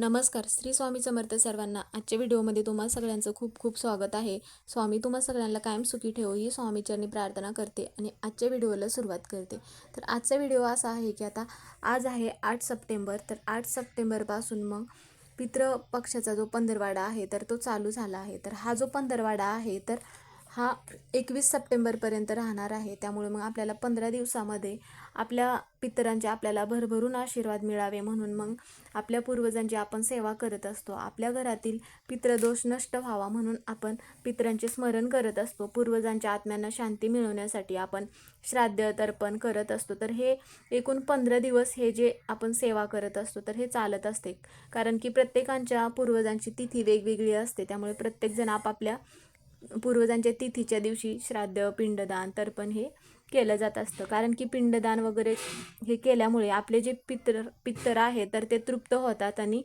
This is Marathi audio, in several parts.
नमस्कार श्री स्वामी समर्थ सर्वांना आजच्या व्हिडिओमध्ये तुम्हा सगळ्यांचं खूप खूप स्वागत आहे. स्वामी तुम्हा सगळ्यांना कायम सुखी ठेवो ही स्वामीचरणी प्रार्थना करते आणि आजच्या व्हिडिओला सुरुवात करते. तर आजचा व्हिडिओ असा आहे की आता आज आहे आठ सप्टेंबर तर आठ सप्टेंबरपासून मग पितृ पक्षाचा जो पंधरवाडा आहे तर तो चालू झाला आहे. तर हा जो पंधरवाडा आहे तर हा एकवीस सप्टेंबरपर्यंत राहणार आहे. त्यामुळे मग आपल्याला पंधरा दिवसामध्ये आपल्या पितरांचे आपल्याला भरभरून आशीर्वाद मिळावे म्हणून मग आपल्या पूर्वजांची आपण सेवा करत असतो. आपल्या घरातील पितृदोष नष्ट व्हावा म्हणून आपण पितरांचे स्मरण करत असतो. पूर्वजांच्या आत्म्यांना शांती मिळवण्यासाठी आपण श्राद्ध तर्पण करत असतो. तर हे एकूण पंधरा दिवस हे जे आपण सेवा करत असतो तर हे चालत असते. कारण की प्रत्येकांच्या पूर्वजांची तिथी वेगवेगळी असते. त्यामुळे प्रत्येकजण आपापल्या पूर्वजांच्या तिथीच्या दिवशी श्राद्ध पिंडदान तर्पण हे केलं जात असतं. कारण की पिंडदान वगैरे हे केल्यामुळे आपले जे पित्र पित्तर आहे तर ते तृप्त होतात आणि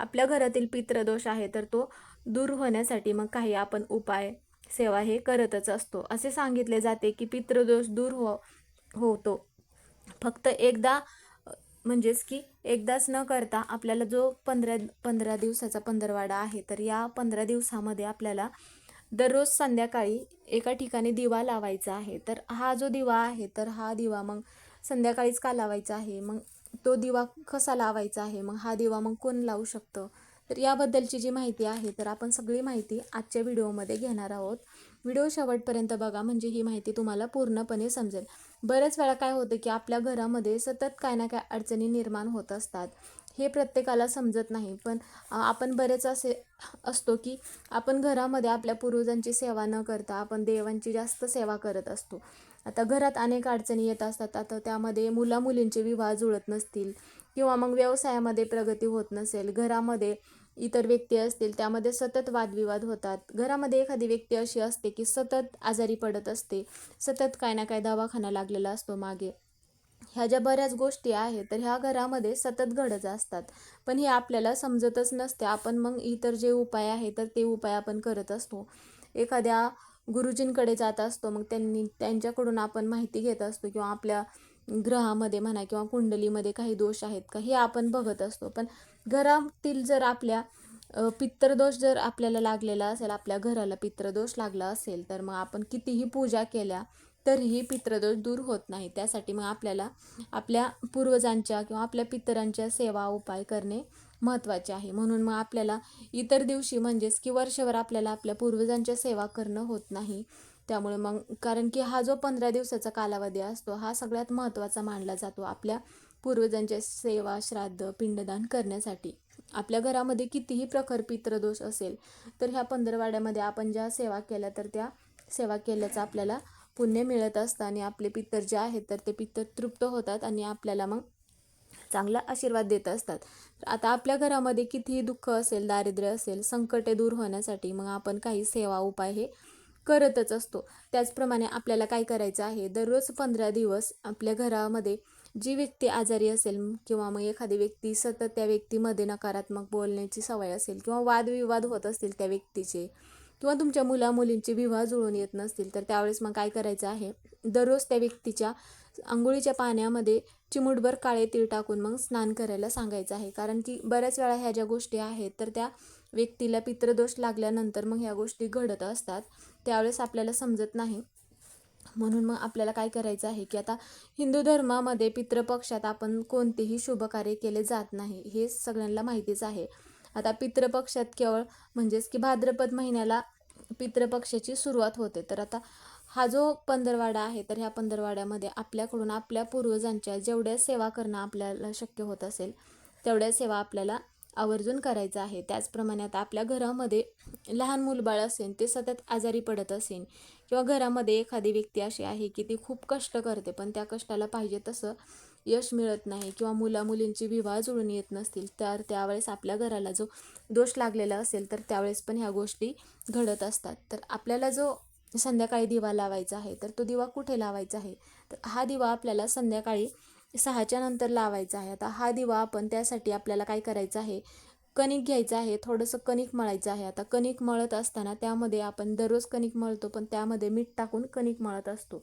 आपल्या घरातील पित्रदोष आहे तर तो दूर होण्यासाठी मग काही आपण उपाय सेवा हे करतच असतो. असे सांगितले जाते की पितृदोष दूर हो होतो. फक्त एकदा म्हणजेच की एकदाच न करता आपल्याला जो पंधरा पंधरा दिवसाचा पंधरवाडा आहे तर या पंधरा दिवसामध्ये आपल्याला दररोज संध्याकाळी एका ठिकाणी दिवा लावायचा आहे. तर हा जो दिवा आहे तर हा दिवा मग संध्याकाळीच का लावायचा आहे? मग तो दिवा कसा लावायचा आहे? मग हा दिवा मग कोण लावू शकतं? तर याबद्दलची जी माहिती आहे तर आपण सगळी माहिती आजच्या व्हिडिओमध्ये घेणार आहोत. व्हिडिओ शेवटपर्यंत बघा म्हणजे ही माहिती तुम्हाला पूर्णपणे समजेल. बऱ्याच वेळा काय होतं की आपल्या घरामध्ये सतत काय ना काय अडचणी निर्माण होत असतात. हे प्रत्येकाला समजत नाही. पण आपण बरेच असे असतो की आपण घरामध्ये आपल्या पूर्वजांची सेवा न करता आपण देवांची जास्त सेवा करत असतो. आता घरात अनेक अडचणी येत असतात. आता त्यामध्ये मुलामुलींचे विवाह जुळत नसतील किंवा मग व्यवसायामध्ये प्रगती होत नसेल घरामध्ये इतर व्यक्ती असतील त्यामध्ये सतत वादविवाद होतात. घरामध्ये एखादी व्यक्ती अशी असते की सतत आजारी पडत असते सतत काय ना काय दवाखाना लागलेला असतो मागे. ह्या ज्या बऱ्याच गोष्टी आहेत तर ह्या घरामध्ये सतत घडत असतात. पण हे आपल्याला समजतच नसते. आपण मग इतर जे उपाय आहे तर ते उपाय आपण करत असतो. एखाद्या गुरुजींकडे जात असतो मग त्यांनी त्यांच्याकडून आपण माहिती घेत असतो किंवा आपल्या ग्रहामध्ये म्हणा किंवा कुंडलीमध्ये काही दोष आहेत का हे आपण बघत असतो. पण घरातील जर आपल्या अ, पित्तरदोष जर आपल्याला लागलेला असेल आपल्या घराला पित्रदोष लागला असेल तर मग आपण कितीही पूजा केल्या तरीही पित्रदोष दूर होत नाही. त्यासाठी मग आपल्याला आपल्या पूर्वजांच्या किंवा आपल्या पितरांच्या सेवा उपाय करणे महत्त्वाचे आहे. म्हणून मग आपल्याला इतर दिवशी म्हणजेच की वर्षभर आपल्याला आपल्या पूर्वजांच्या सेवा करणं होत नाही. त्यामुळे मग कारण की हा जो पंधरा दिवसाचा कालावधी असतो हा सगळ्यात महत्त्वाचा मानला जातो आपल्या पूर्वजांच्या सेवा श्राद्ध पिंडदान करण्यासाठी. आपल्या घरामध्ये कितीही प्रखर पित्रदोष असेल तर ह्या पंधरवाड्यामध्ये आपण ज्या सेवा केल्या तर त्या सेवा केल्याचा आपल्याला पुण्य मिळत असतं आणि आपले पितर जे आहेत तर ते पितर तृप्त होतात आणि आपल्याला मग चांगला आशीर्वाद देत असतात. आता आपल्या घरामध्ये कितीही दुःख असेल दारिद्र्य असेल संकटे दूर होण्यासाठी मग आपण काही सेवा उपाय हे करतच असतो. त्याचप्रमाणे आपल्याला काय करायचं आहे दररोज पंधरा दिवस आपल्या घरामध्ये जी व्यक्ती आजारी असेल किंवा मग एखादी व्यक्ती सतत त्या व्यक्तीमध्ये नकारात्मक बोलण्याची सवय असेल किंवा वादविवाद होत असतील त्या व्यक्तीचे किंवा तुमच्या मुलामुलींचे विवाह जुळून येत नसतील तर त्यावेळेस मग काय करायचं आहे? दररोज त्या व्यक्तीच्या आंघोळीच्या पाण्यामध्ये चिमूटभर काळे तीळ टाकून मग स्नान करायला सांगायचं आहे. कारण की बऱ्याच वेळा ह्या ज्या गोष्टी आहेत तर त्या व्यक्तीला पित्रदोष लागल्यानंतर मग ह्या गोष्टी घडत असतात. त्यावेळेस आपल्याला समजत नाही. म्हणून मग आपल्याला काय करायचं आहे की आता हिंदू धर्मामध्ये पितृपक्षात आपण कोणतेही शुभ कार्य केले जात नाही हे सगळ्यांना माहितीच आहे. आता पितृपक्षात केवळ म्हणजेच की भाद्रपद महिन्याला पितृपक्षाची सुरुवात होते. तर आता हा जो पंधरवाडा आहे तर ह्या पंधरवाड्यामध्ये आपल्याकडून आपल्या पूर्वजांच्या जेवढ्या सेवा करणं आपल्याला शक्य होत असेल तेवढ्या सेवा आपल्याला आवर्जून करायचं आहे. त्याचप्रमाणे आता आपल्या घरामध्ये लहान मूलबाळ असेल ते सतत आजारी पडत असेल किंवा घरामध्ये एखादी व्यक्ती अशी आहे की ती खूप कष्ट करते पण त्या कष्टाला पाहिजे तसं यश मिळत नाही किंवा मुला मुलींची विवाह जुळून येत नसतील तर त्यावेळेस आपल्या घराला जो दोष लागलेला असेल तर त्यावेळेस पण ह्या गोष्टी घडत असतात. तर आपल्याला जो संध्याकाळी दिवा लावायचा आहे तर तो दिवा कुठे लावायचा आहे? तर हा दिवा आपल्याला संध्याकाळी सहाच्या नंतर लावायचा आहे. आता हा दिवा आपण त्यासाठी आपल्याला काय करायचं आहे? कणिक घ्यायचं आहे थोडंसं कणिक मळायचं आहे. आता कणिक मळत असताना त्यामध्ये आपण दररोज कणिक मळतो पण त्यामध्ये मीठ टाकून कणिक मळत असतो.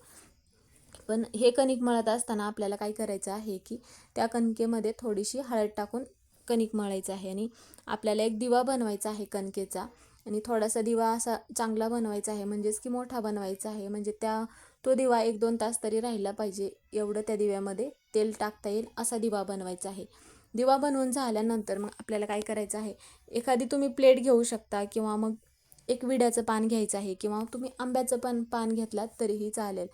पण हे कणिक मळत असताना आपल्याला काय करायचं आहे की त्या कणकेमध्ये थोडीशी हळद टाकून कणिक मळायचं आहे आणि आपल्याला एक दिवा बनवायचा आहे कणकेचा आणि थोडासा दिवा असा चांगला बनवायचा आहे म्हणजेच की मोठा बनवायचा आहे म्हणजे त्या तो दिवा एक दोन तास तरी राहिला पाहिजे एवढं त्या दिव्यामध्ये तेल टाकता येईल असा दिवा बनवायचा आहे. दिवा बनवून झाल्यानंतर मग आपल्याला काय करायचं आहे एखादी तुम्ही प्लेट घेऊ शकता किंवा मग एक विड्याचं पान घ्यायचं आहे किंवा तुम्ही आंब्याचं पण पान घेतलात तरीही चालेल.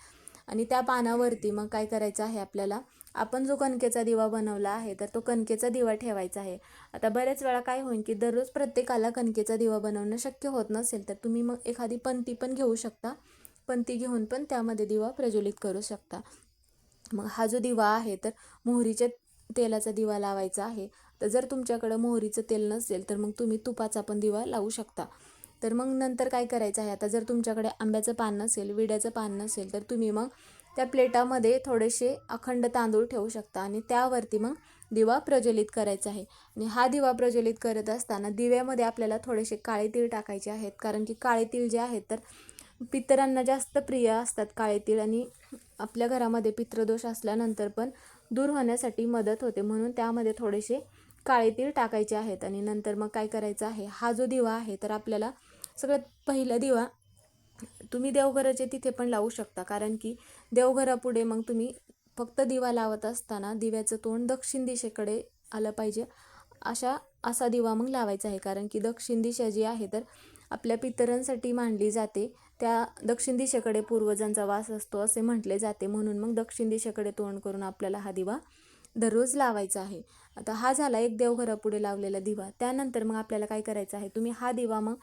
आणि त्या पानावरती मग काय करायचं आहे आपल्याला? आपण जो कणकेचा दिवा बनवला आहे तर तो कणकेचा दिवा ठेवायचा आहे. आता बऱ्याच वेळा काय होईल की दररोज प्रत्येकाला कणकेचा दिवा बनवणं शक्य होत नसेल तर तुम्ही मग एखादी पंती पण घेऊ शकता. पंती घेऊन पण त्यामध्ये दिवा प्रज्वलित करू शकता. मग हा जो दिवा आहे तर मोहरीच्या तेलाचा दिवा लावायचा आहे. तर जर तुमच्याकडं मोहरीचं तेल नसेल तर मग तुम्ही तुपाचा पण दिवा लावू शकता. तर मग नंतर काय करायचं आहे? आता जर तुमच्याकडे आंब्याचं पान नसेल विड्याचं पान नसेल तर तुम्ही मग त्या प्लेटामध्ये थोडेसे अखंड तांदूळ ठेवू शकता आणि त्यावरती मग दिवा प्रज्वलित करायचा आहे. आणि हा दिवा प्रज्वलित करत असताना दिव्यामध्ये आपल्याला थोडेसे काळे तीळ टाकायचे आहेत. कारण की काळे तीळ जे आहेत तर पितरांना जास्त प्रिय असतात काळे तीळ आणि आपल्या घरामध्ये पितृदोष असल्यानंतर पण दूर होण्यासाठी मदत होते. म्हणून त्यामध्ये थोडेसे काळे तीळ टाकायचे आहेत. आणि नंतर मग काय करायचं आहे? हा जो दिवा आहे तर आपल्याला सगळ्यात पहिला दिवा तुम्ही देवघराचे तिथे पण लावू शकता. कारण की देवघरापुढे मग तुम्ही फक्त दिवा लावत असताना दिव्याचं तोंड दक्षिण दिशेकडे आलं पाहिजे. अशा असा दिवा मग लावायचा आहे. कारण की दक्षिण दिशा जी आहे तर आपल्या पितरांसाठी मांडली जाते. त्या दक्षिण दिशेकडे पूर्वजांचा वास असतो असे म्हटले जाते. म्हणून मग दक्षिण दिशेकडे तोंड करून आपल्याला हा दिवा दररोज लावायचा आहे. आता हा झाला एक देवघरापुढे लावलेला दिवा. त्यानंतर मग आपल्याला काय करायचं आहे? तुम्ही हा दिवा मग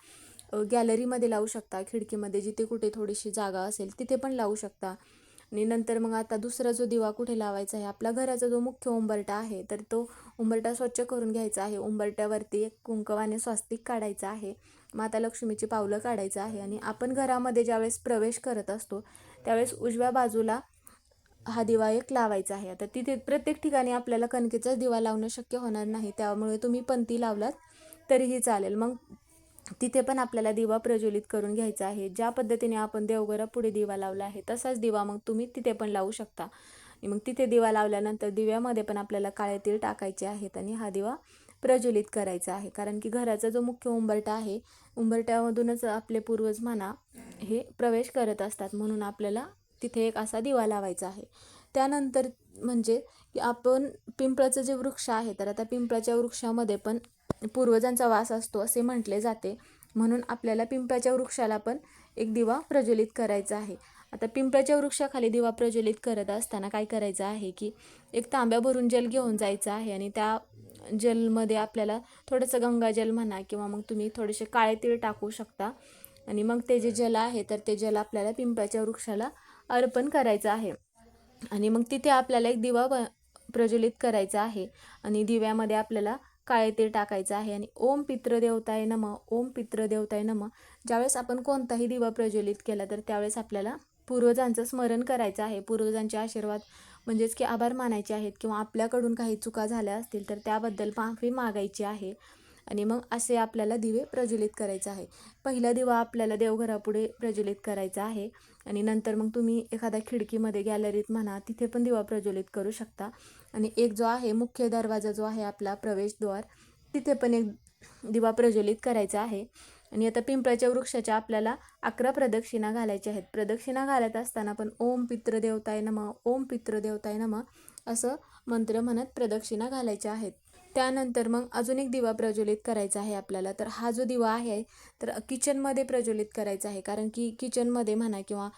गॅलरीमध्ये लावू शकता खिडकीमध्ये जिथे कुठे थोडीशी जागा असेल तिथे पण लावू शकता. आणि नंतर मग आता दुसरा जो दिवा कुठे लावायचा आहे आपल्या घराचा जो मुख्य उंबरटा आहे तर तो उंबरटा स्वच्छ करून घ्यायचा आहे. उंबरट्यावरती एक कुंकवाने स्वास्तिक काढायचं आहे. माता लक्ष्मीची पावलं काढायचं आहे आणि आपण घरामध्ये ज्यावेळेस प्रवेश करत असतो त्यावेळेस उजव्या बाजूला हा दिवा एक लावायचा आहे. आता तिथे प्रत्येक ठिकाणी आपल्याला कणकेचाच दिवा लावणं शक्य होणार नाही त्यामुळे तुम्ही पंथी लावलात तरीही चालेल. मग तिथे पण आपल्याला दिवा प्रज्वलित करून घ्यायचा आहे. ज्या पद्धतीने आपण देवघरा पुढे दिवा लावला आहे तसाच दिवा मग तुम्ही तिथे पण लावू शकता. मग तिथे दिवा लावल्यानंतर दिव्यामध्ये पण आपल्याला काळे तीळ टाकायचे आहेत आणि हा दिवा प्रज्वलित करायचा आहे. कारण की घराचा जो मुख्य उंबरटा आहे उंबरट्यामधूनच आपले पूर्वज म्हणा हे प्रवेश करत असतात. म्हणून आपल्याला तिथे एक असा दिवा लावायचा आहे. त्यानंतर म्हणजे की आपण पिंपळाचं जे वृक्ष आहे तर आता पिंपळाच्या वृक्षामध्ये पण पूर्वजांचा वास असतो असे म्हटले जाते. म्हणून आपल्याला पिंपळाच्या वृक्षाला पण एक दिवा प्रज्वलित करायचा आहे. आता पिंपळाच्या वृक्षाखाली दिवा प्रज्वलित करत असताना काय करायचं आहे की एक तांब्या भरून जल घेऊन जायचं आहे आणि त्या जलमध्ये आपल्याला थोडंसं गंगाजल म्हणा किंवा मग तुम्ही थोडेसे काळे तीळ टाकू शकता. आणि मग ते जे जल आहे तर ते जल आपल्याला पिंपळाच्या वृक्षाला अर्पण करायचं आहे. आणि मग तिथे आपल्याला एक दिवा ब प्रज्वलित करायचा आहे. आणि दिव्यामध्ये आपल्याला काळे ते टाकायचं आहे. आणि ओम पितृदेवताय नम ओम पितृदेवताय नम. ज्यावेळेस आपण कोणताही दिवा प्रज्वलित केला तर त्यावेळेस आपल्याला पूर्वजांचं स्मरण करायचं आहे. पूर्वजांचे आशीर्वाद म्हणजेच की आभार मानायचे आहेत किंवा आपल्याकडून काही चुका झाल्या असतील तर त्याबद्दल माफी मागायची आहे. आणि मग असे आपल्याला दिवे प्रज्वलित करायचे आहे. पहिला दिवा आपल्याला देवघरापुढे प्रज्वलित करायचा आहे. आणि नंतर मग तुम्ही एखाद्या खिडकीमध्ये गॅलरीत म्हणा तिथे पण दिवा प्रज्वलित करू शकता. आणि एक जो आहे मुख्य दरवाजा जो आहे आपला प्रवेशद्वार तिथे पण एक दिवा प्रज्वलित करायचा आहे. आणि आता पिंपळाच्या वृक्षाच्या आपल्याला अकरा प्रदक्षिणा घालायच्या आहेत. प्रदक्षिणा घालत असताना पण ओम पितृदेवताय नम ओम पितृदेवताय नम असं मंत्र म्हणत प्रदक्षिणा घालायच्या आहेत. त्यानंतर मग अजून एक दिवा प्रज्वलित करायचा आहे आपल्याला. तर हा जो दिवा आहे तर किचनमध्ये प्रज्वलित करायचा आहे. कारण की किचनमध्ये म्हणा किंवा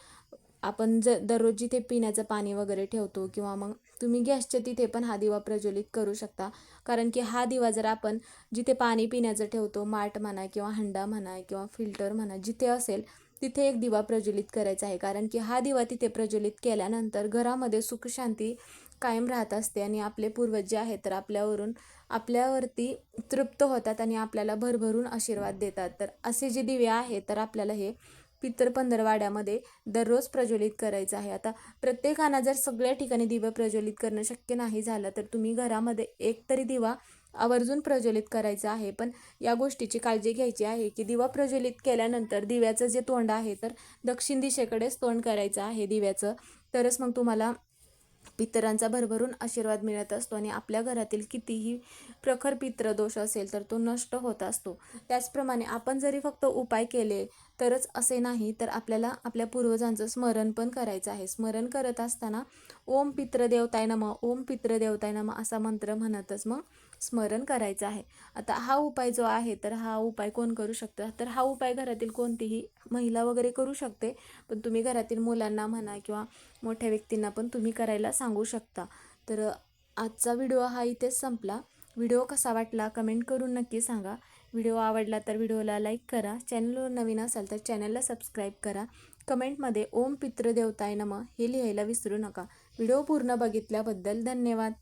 आपण ज दररोज जिथे पिण्याचं पाणी वगैरे ठेवतो किंवा मग तुम्ही गॅसच्या तिथे पण हा दिवा प्रज्वलित करू शकता. कारण की हा दिवा जर आपण जिथे पाणी पिण्याचं ठेवतो माठ म्हणा किंवा हंडा म्हणा किंवा फिल्टर म्हणा जिथे असेल तिथे एक दिवा प्रज्वलित करायचा आहे. कारण की हा दिवा तिथे प्रज्वलित केल्यानंतर घरामध्ये सुखशांती कायम राहत असते आणि आपले पूर्वज जे आहेत तर आपल्यावरून आपल्यावरती तृप्त होतात आणि आपल्याला भरभरून आशीर्वाद देतात. तर असे जे दिवे आहेत तर आपल्याला हे पितर पंधरवाड्यामध्ये दररोज प्रज्वलित करायचं आहे. आता प्रत्येकानं जर सगळ्या ठिकाणी दिवा प्रज्वलित करणं शक्य नाही झालं तर तुम्ही घरामध्ये एक तरी दिवा आवर्जून प्रज्वलित करायचा आहे. पण या गोष्टीची काळजी घ्यायची आहे की दिवा प्रज्वलित केल्यानंतर दिव्याचं जे तोंड आहे तर दक्षिण दिशेकडेच तोंड करायचं आहे दिव्याचं. तरच मग तुम्हाला पितरांचा भरभरून आशीर्वाद मिळत असतो आणि आपल्या घरातील कितीही प्रखर पितृदोष असेल तर तो नष्ट होत असतो. त्याचप्रमाणे आपण जरी फक्त उपाय केले तरच असे नाही तर आपल्याला आपल्या पूर्वजांचं स्मरण पण करायचं आहे. स्मरण करत असताना ओम पितृदेवताय नम ओम पितृदेवताय नम असा मंत्र म्हणतच मग स्मरण करायचं आहे. आता हा उपाय जो आहे तर हा उपाय कोण करू शकतं? तर हा उपाय घरातील कोणतीही महिला वगैरे करू शकते. पण तुम्ही घरातील मुलांना म्हणा किंवा मोठ्या व्यक्तींना पण तुम्ही करायला सांगू शकता. तर आजचा व्हिडिओ हा इथेच संपला. व्हिडिओ कसा वाटला कमेंट करून नक्की सांगा. व्हिडिओ आवडला तर व्हिडिओला लाईक करा. चॅनलवर नवीन असाल तर चॅनलला सबस्क्राईब करा. कमेंटमध्ये ओम पितृदेवताय नम हे लिहायला विसरू नका. व्हिडिओ पूर्ण बघितल्याबद्दल धन्यवाद.